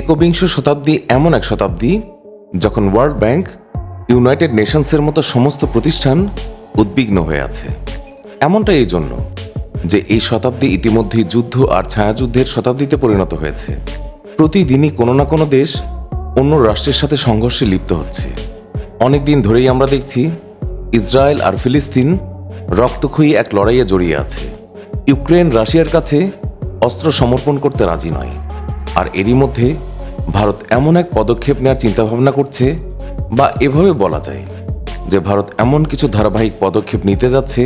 একবিংশ শতাব্দী এমন এক শতাব্দী যখন ওয়ার্ল্ড ব্যাংক ইউনাইটেড নেশনসের মতো সমস্ত প্রতিষ্ঠান উদ্বিগ্ন হয়ে আছে। এমনটা এই জন্য যে এই শতাব্দী ইতিমধ্যেই যুদ্ধ আর ছায়াযুদ্ধের শতাব্দীতে পরিণত হয়েছে। প্রতিদিনই কোনো না কোনো দেশ অন্য রাষ্ট্রের সাথে সংঘর্ষে লিপ্ত হচ্ছে। অনেকদিন ধরেই আমরা দেখছি ইসরায়েল আর ফিলিস্তিন রক্তক্ষয়ী এক লড়াইয়ে জড়িয়ে আছে। ইউক্রেন রাশিয়ার কাছে অস্ত্র সমর্পণ করতে রাজি নয়। আর এরই মধ্যে ভারত এমন এক পদক্ষেপ নেওয়ার চিন্তাভাবনা করছে বা এভাবে বলা যায় যে ভারত এমন কিছু ধারাবাহিক পদক্ষেপ নিতে যাচ্ছে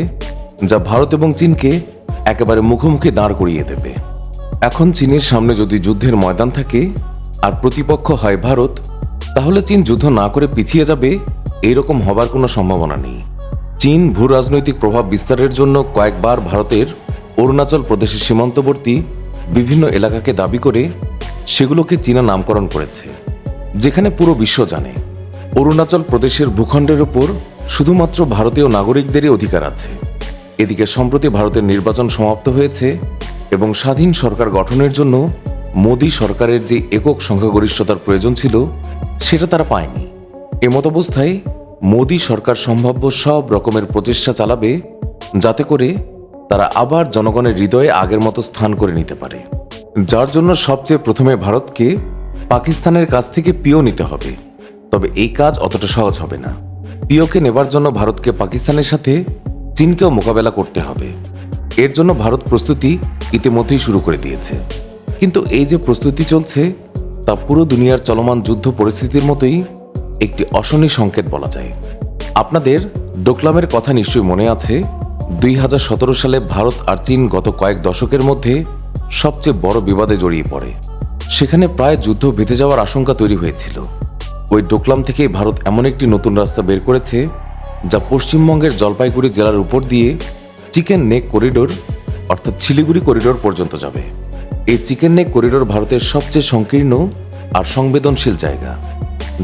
যা ভারত এবং চীনকে একেবারে মুখোমুখি দাঁড় করিয়ে দেবে। এখন চীনের সামনে যদি যুদ্ধের ময়দান থাকে আর প্রতিপক্ষ হয় ভারত, তাহলে চীন যুদ্ধ না করে পিছিয়ে যাবে এরকম হবার কোনো সম্ভাবনা নেই। চীন ভূ রাজনৈতিক প্রভাব বিস্তারের জন্য কয়েকবার ভারতের অরুণাচল প্রদেশের সীমান্তবর্তী বিভিন্ন এলাকাকে দাবি করে সেগুলোকে চীনা নামকরণ করেছে, যেখানে পুরো বিশ্ব জানে। অরুণাচল প্রদেশের ভূখণ্ডের ওপর শুধুমাত্র ভারতীয় নাগরিকদেরই অধিকার আছে। এদিকে সম্প্রতি ভারতের নির্বাচন সমাপ্ত হয়েছে এবং স্বাধীন সরকার গঠনের জন্য মোদী সরকারের যে একক সংখ্যাগরিষ্ঠতার প্রয়োজন ছিল, সেটা তারা পায়নি। এমত অবস্থায় মোদী সরকার সম্ভাব্য সব রকমের প্রচেষ্টা চালাবে, যাতে করে তারা আবার জনগণের হৃদয়ে আগের মতো স্থান করে নিতে পারে। যার জন্য সবচেয়ে প্রথমে ভারতকে পাকিস্তানের কাছ থেকে পিও নিতে হবে। তবে এই কাজ অতটা সহজ হবে না। পিওকে নেবার জন্য ভারতকে পাকিস্তানের সাথে চীনকেও মোকাবেলা করতে হবে। এর জন্য ভারত প্রস্তুতি ইতিমধ্যেই শুরু করে দিয়েছে। কিন্তু এই যে প্রস্তুতি চলছে, তা পুরো দুনিয়ার চলমান যুদ্ধ পরিস্থিতির মতোই একটি অশনি সংকেত বলা যায়। আপনাদের ডোকলামের কথা নিশ্চয়ই মনে আছে, দুই হাজার সতেরো সালে ভারত আর চীন গত কয়েক দশকের মধ্যে সবচেয়ে বড় বিবাদে জড়িয়ে পড়ে। সেখানে প্রায় যুদ্ধ বেঁধে যাওয়ার আশঙ্কা তৈরি হয়েছিল। ওই ডোকলাম থেকেই ভারত এমন একটি নতুন রাস্তা বের করেছে, যা পশ্চিমবঙ্গের জলপাইগুড়ি জেলার উপর দিয়ে চিকেন নেক করিডোর, অর্থাৎ শিলিগুড়ি করিডোর পর্যন্ত যাবে। এই চিকেন নেক করিডোর ভারতের সবচেয়ে সংকীর্ণ আর সংবেদনশীল জায়গা,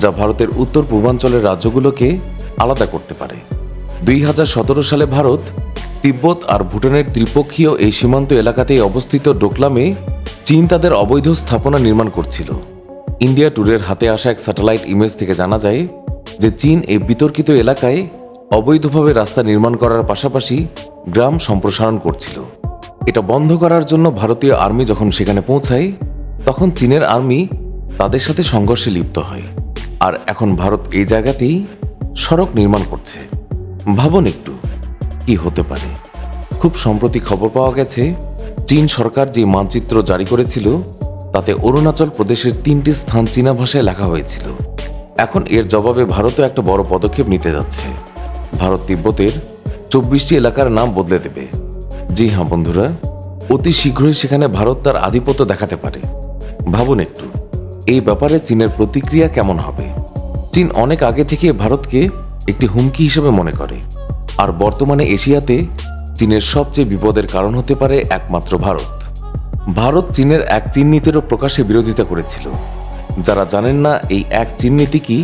যা ভারতের উত্তর পূর্বাঞ্চলের রাজ্যগুলোকে আলাদা করতে পারে। দুই হাজার সতেরো সালে ভারত তিব্বত আর ভুটানের ত্রিপক্ষীয় এই সীমান্ত এলাকাতেই অবস্থিত ডোকলামে চীন তাদের অবৈধ স্থাপনা নির্মাণ করছিল। ইন্ডিয়া ট্যুরের হাতে আসা এক স্যাটেলাইট ইমেজ থেকে জানা যায় যে চীন এই বিতর্কিত এলাকায় অবৈধভাবে রাস্তা নির্মাণ করার পাশাপাশি গ্রাম সম্প্রসারণ করছিল। এটা বন্ধ করার জন্য ভারতীয় আর্মি যখন সেখানে পৌঁছায়, তখন চীনের আর্মি তাদের সাথে সংঘর্ষে লিপ্ত হয়। আর এখন ভারত এই জায়গাতেই সড়ক নির্মাণ করছে। ভাবুন একটু। কি হতে পারে? খুব সম্প্রতি খবর পাওয়া গেছে, চীন সরকার যে মানচিত্র জারি করেছিল, তাতে অরুণাচল প্রদেশের তিনটি স্থান চীনা ভাষায় লেখা হয়েছিল। এখন এর জবাবে ভারতও একটা বড় পদক্ষেপ নিতে যাচ্ছে। ভারত তিব্বতের চব্বিশটি এলাকার নাম বদলে দেবে। জি হ্যাঁ বন্ধুরা, অতি শীঘ্রই সেখানে ভারত তার আধিপত্য দেখাতে পারে। ভাবুন একটু, এই ব্যাপারে চীনের প্রতিক্রিয়া কেমন হবে? চীন অনেক আগে থেকে ভারতকে একটি হুমকি হিসেবে মনে করে। আর বর্তমানে এশিয়াতে চীনের সবচেয়ে বিপদের কারণ হতে পারে একমাত্র ভারত। ভারত চীনের এক চীন নীতিরও প্রকাশে বিরোধিতা করেছিল। যারা জানেন না এই এক চীন নীতি কি,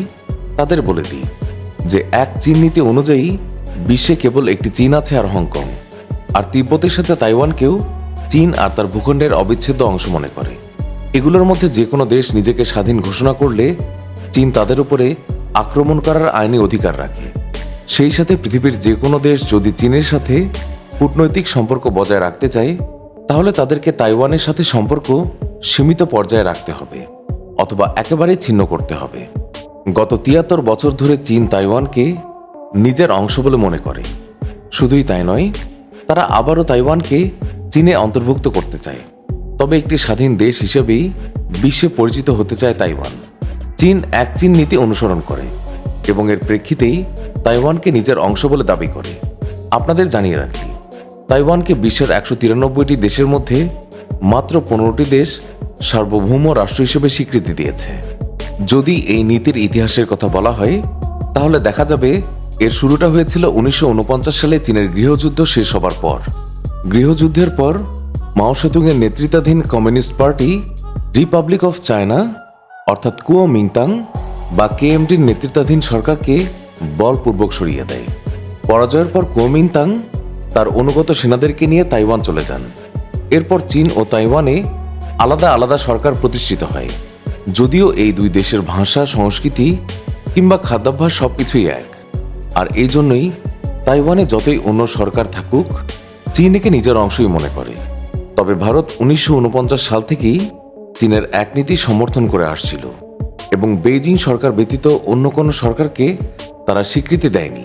তাদের বলে দিই যে এক চীন নীতি অনুযায়ী বিশ্বে কেবল একটি চীন আছে আর হংকং, আর তিব্বতের সাথে তাইওয়ানকেও চীন আর তার ভূখণ্ডের অবিচ্ছেদ্য অংশ মনে করে। এগুলোর মধ্যে যে কোনো দেশ নিজেকে স্বাধীন ঘোষণা করলে চীন তাদের উপরে আক্রমণ করার আইনি অধিকার রাখে। সেই সাথে পৃথিবীর যে কোনো দেশ যদি চীনের সাথে কূটনৈতিক সম্পর্ক বজায় রাখতে চায়, তাহলে তাদেরকে তাইওয়ানের সাথে সম্পর্ক সীমিত পর্যায়ে রাখতে হবে, অথবা একেবারেই ছিন্ন করতে হবে। গত তিয়াত্তর বছর ধরে চীন তাইওয়ানকে নিজের অংশ বলে মনে করে। শুধুই তাই নয়, তারা আবারও তাইওয়ানকে চীনে অন্তর্ভুক্ত করতে চায়। তবে একটি স্বাধীন দেশ হিসেবেই বিশ্বে পরিচিত হতে চায় তাইওয়ান। চীন এক চীন নীতি অনুসরণ করে। এবং এর প্রেক্ষিতেই তাইওয়ানকে নিজের অংশ বলে দাবি করে। আপনাদের জানিয়ে রাখি, তাইওয়ানকে বিশ্বের একশো তিরানব্বইটি দেশের মধ্যে মাত্র পনেরোটি দেশ সার্বভৌম রাষ্ট্র হিসেবে স্বীকৃতি দিয়েছে। যদি এই নীতির ইতিহাসের কথা বলা হয়, তাহলে দেখা যাবে এর শুরুটা হয়েছিল উনিশশো ঊনপঞ্চাশ সালে চীনের গৃহযুদ্ধ শেষ হবার পর। গৃহযুদ্ধের পর মাও সেতুংয়ের নেতৃত্বাধীন communist party, republic of China, অর্থাৎ কুয়ো মিংতাং বা কেএমডির নেতৃত্বাধীন সরকারকে বলপূর্বক সরিয়ে দেয়। পরাজয়ের পর কুয়োমিন্তাং তার অনুগত সেনাদেরকে নিয়ে তাইওয়ান চলে যান। এরপর চীন ও তাইওয়ানে আলাদা আলাদা সরকার প্রতিষ্ঠিত হয়। যদিও এই দুই দেশের ভাষা, সংস্কৃতি কিংবা খাদ্যাভ্যাস সবকিছুই এক। আর এই জন্যই তাইওয়ানে যতই অন্য সরকার থাকুক, চীন একে নিজের অংশই মনে করে। তবে ভারত উনিশশো ঊনপঞ্চাশ সাল থেকেই চীনের এক নীতি সমর্থন করে আসছিল। এবং বেইজিং সরকার ব্যতীত অন্য কোনো সরকারকে তারা স্বীকৃতি দেয়নি।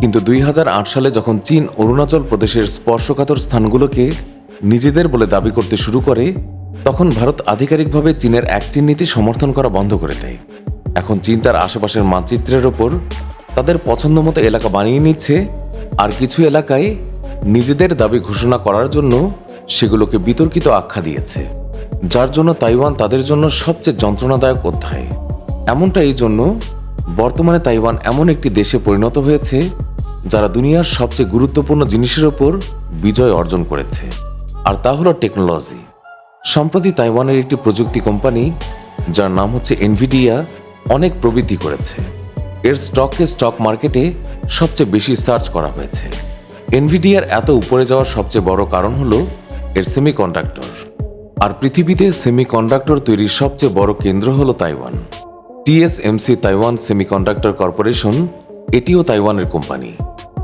কিন্তু দুই হাজার আট সালে যখন চীন অরুণাচল প্রদেশের স্পর্শকাতর স্থানগুলোকে নিজেদের বলে দাবি করতে শুরু করে, তখন ভারত আধিকারিকভাবে চীনের এক চীন নীতি সমর্থন করা বন্ধ করে দেয়। এখন চীন তার আশেপাশের মানচিত্রের ওপর তাদের পছন্দ মতো এলাকা বানিয়ে নিচ্ছে, আর কিছু এলাকায় নিজেদের দাবি ঘোষণা করার জন্য সেগুলোকে বিতর্কিত আখ্যা দিয়েছে। যার জন্য তাইওয়ান তাদের জন্য সবচেয়ে যন্ত্রণাদায়ক অধ্যায়। এমনটা এই জন্য বর্তমানে তাইওয়ান এমন একটি দেশে পরিণত হয়েছে, যারা দুনিয়ার সবচেয়ে গুরুত্বপূর্ণ জিনিসের ওপর বিজয় অর্জন করেছে। আর তা হলো টেকনোলজি। সম্প্রতি তাইওয়ানের একটি প্রযুক্তি কোম্পানি, যার নাম হচ্ছে এনভিডিয়া অনেক প্রবৃদ্ধি করেছে। এর স্টককে স্টক মার্কেটে সবচেয়ে বেশি সার্চ করা হয়েছে। এনভিডিয়ার এত উপরে যাওয়ার সবচেয়ে বড় কারণ হলো এর সেমিকন্ডাক্টর। আর পৃথিবীতে সেমিকন্ডাক্টর তৈরির সবচেয়ে বড় কেন্দ্র হল Taiwan. TSMC Taiwan semiconductor corporation এটিও তাইওয়ানের কোম্পানি।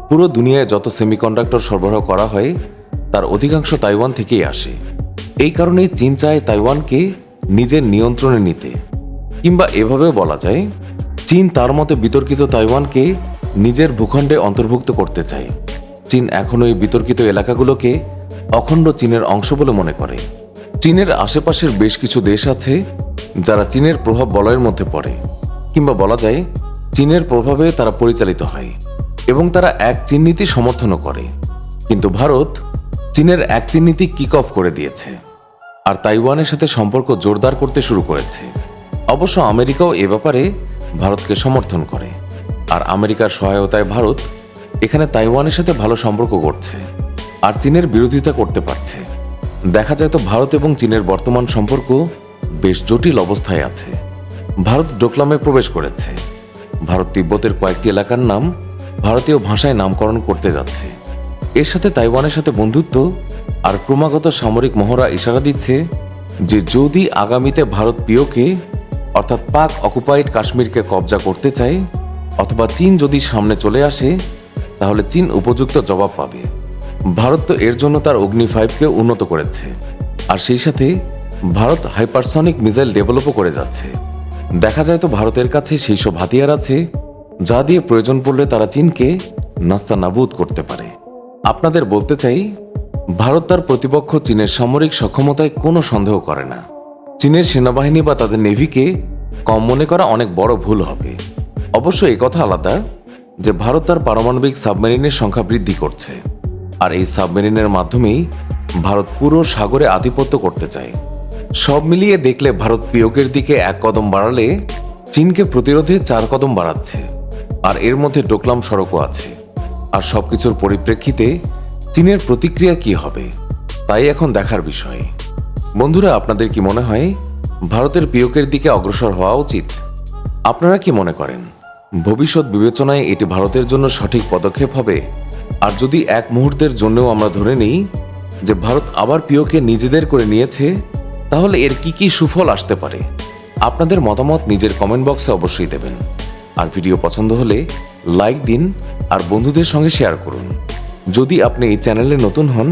পুরো দুনিয়ায় যত সেমিকন্ডাক্টর সরবরাহ করা হয়, তার অধিকাংশ তাইওয়ান থেকেই আসে। এই কারণেই চীন চায় তাইওয়ানকে নিজের নিয়ন্ত্রণে নিতে। কিংবা এভাবে বলা যায়, চীন তার মতে বিতর্কিত তাইওয়ানকে নিজের ভূখণ্ডে অন্তর্ভুক্ত করতে চায়। চীন এখনও এই বিতর্কিত এলাকাগুলোকে অখণ্ড চীনের অংশ বলে মনে করে। চীনের আশেপাশের বেশ কিছু দেশ আছে যারা চীনের প্রভাব বলয়ের মধ্যে পড়ে, কিংবা বলা যায় চীনের প্রভাবে তারা পরিচালিত হয় এবং তারা এক চীন নীতি সমর্থনও করে। কিন্তু ভারত চীনের এক চীন নীতি কিক অফ করে দিয়েছে আর তাইওয়ানের সাথে সম্পর্ক জোরদার করতে শুরু করেছে। অবশ্য আমেরিকাও এ ব্যাপারে ভারতকে সমর্থন করে আর আমেরিকার সহায়তায় ভারত এখানে তাইওয়ানের সাথে ভালো সম্পর্ক করছে আর চীনের বিরোধিতা করতে পারছে। দেখা যায় তো ভারত এবং চীনের বর্তমান সম্পর্ক বেশ জটিল অবস্থায় আছে। ভারত ডোকলামে প্রবেশ করেছে। ভারত তিব্বতের কয়েকটি এলাকার নাম ভারতীয় ভাষায় নামকরণ করতে যাচ্ছে। এর সাথে তাইওয়ানের সাথে বন্ধুত্ব আর ক্রমাগত সামরিক মহড়া ইশারা দিচ্ছে যে যদি আগামীতে ভারত পিওকে, অর্থাৎ পাক অকুপাইড কাশ্মীরকে কবজা করতে চায়, অথবা চীন যদি সামনে চলে আসে, তাহলে চীন উপযুক্ত জবাব পাবে। ভারত তো এর জন্য তার অগ্নি ফাইভকে উন্নত করেছে। আর সেই সাথে ভারত হাইপারসনিক মিসাইল ডেভেলপও করে যাচ্ছে। দেখা যায় তো ভারতের কাছে সেই সব হাতিয়ার আছে, যা দিয়ে প্রয়োজন পড়লে তারা চীনকে নাস্তা নাবুদ করতে পারে। আপনাদের বলতে চাই, ভারত তার প্রতিপক্ষ চীনের সামরিক সক্ষমতায় কোনো সন্দেহ করে না। চীনের সেনাবাহিনী বা তাদের নেভিকে কম মনে করা অনেক বড় ভুল হবে। অবশ্য কথা আলাদা, যে ভারত তার পারমাণবিক সাবমেরিনের সংখ্যা বৃদ্ধি করছে। আর এই সাবমেরিনের মাধ্যমেই ভারত পুরো সাগরে আধিপত্য করতে চায়। সব মিলিয়ে দেখলে ভারত পিয়কের দিকে এক কদম বাড়ালে চীনকে প্রতিরোধে চার কদম বাড়াচ্ছে। আর এর মধ্যে ডোকলাম সড়কও আছে। আর সবকিছুর পরিপ্রেক্ষিতে চীনের প্রতিক্রিয়া কি হবে, তাই এখন দেখার বিষয়। বন্ধুরা, আপনাদের কি মনে হয় ভারতের পিয়কের দিকে অগ্রসর হওয়া উচিত? আপনারা কি মনে করেন, ভবিষ্যৎ বিবেচনায় এটি ভারতের জন্য সঠিক পদক্ষেপ হবে? আর যদি এক মুহূর্তের জন্যও আমরা ধরে নিই যে ভারত আবার পিওকে নিজেদের করে নিয়েছে, তাহলে এর কি কি সুফল আসতে পারে? আপনাদের মতামত নিজের কমেন্ট বক্সে অবশ্যই দেবেন। আর ভিডিও পছন্দ হলে লাইক দিন আর বন্ধুদের সঙ্গে শেয়ার করুন। যদি আপনি এই চ্যানেলে নতুন হন,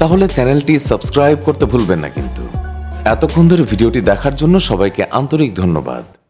তাহলে চ্যানেলটি সাবস্ক্রাইব করতে ভুলবেন না কিন্তু। এতক্ষণ ধরে ভিডিওটি দেখার জন্য সবাইকে আন্তরিক ধন্যবাদ।